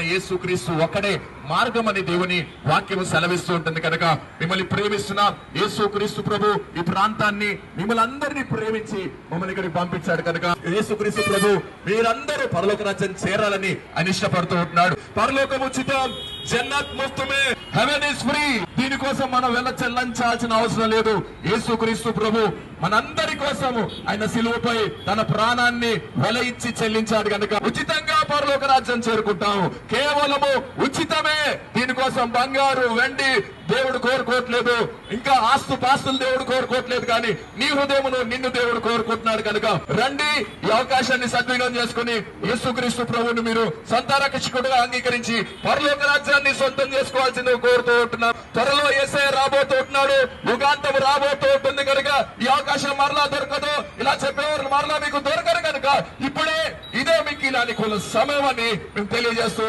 యేసుక్రీస్తు ఒక్కడే మార్గం అనే దేవుని వాక్యము సెలవిస్తూ ఉంటుంది కనుక మిమ్మల్ని ప్రేమిస్తున్న యేసుక్రీస్తు ప్రభు ఈ ప్రాంతాన్ని మిమ్మల్ని అందరినీ ప్రేమించి మమ్మల్ని ఇక్కడికి పంపించాడు కనుక యేసుక్రీస్తు ప్రభు మీరందరూ పరలోక రాజ్యం చేరాలని ఆయన ఇష్టపడుతూ ఉంటున్నాడు. పరలోకం ఉచితం. జన్నత్ ముఫ్తమే హెవెన్ ఇస్ ఫ్రీ కోసం మనం వెళ్ళ చెల్లించాల్సిన అవసరం లేదు. యేసుక్రీస్తు ప్రభు మనందరి కోసము ఆయన సిలువపై తన ప్రాణాన్ని వెల ఇచ్చి చెల్లించాడు కనుక ఉచితంగా పరలోక రాజ్యం చేరుకుంటాము. కేవలము ఉచితమే దీనికోసం బంగారు వెండి దేవుడు కోరుకోవట్లేదు. ఇంకా ఆస్తు పాస్తులు దేవుడు కోరుకోవట్లేదు కానీ నీ హృదయమును నిన్ను దేవుడు కోరుకుంటున్నాడు కనుక రండి ఈ అవకాశాన్ని సద్వినియోగం చేసుకుని యేసుక్రీస్తు ప్రభువుని మీరు సంతారక్షకుడుగా అంగీకరించి పరలోక రాజ్యాన్ని సొంతం చేసుకోవాల్సింది కోరుతూ ఉంటున్నాం. త్వరలో ఏసే రాబోతూ ఉంటున్నాడు. యుగాంతం రాబోతూ ఉంటుంది కనుక ఈ అవకాశం మరలా దొరకదు. ఇలా చెప్పేవారు మరలా మీకు దొరకరు కనుక ఇప్పుడే ఇదే మీకు ఇలా సమయం అని మేము తెలియజేస్తూ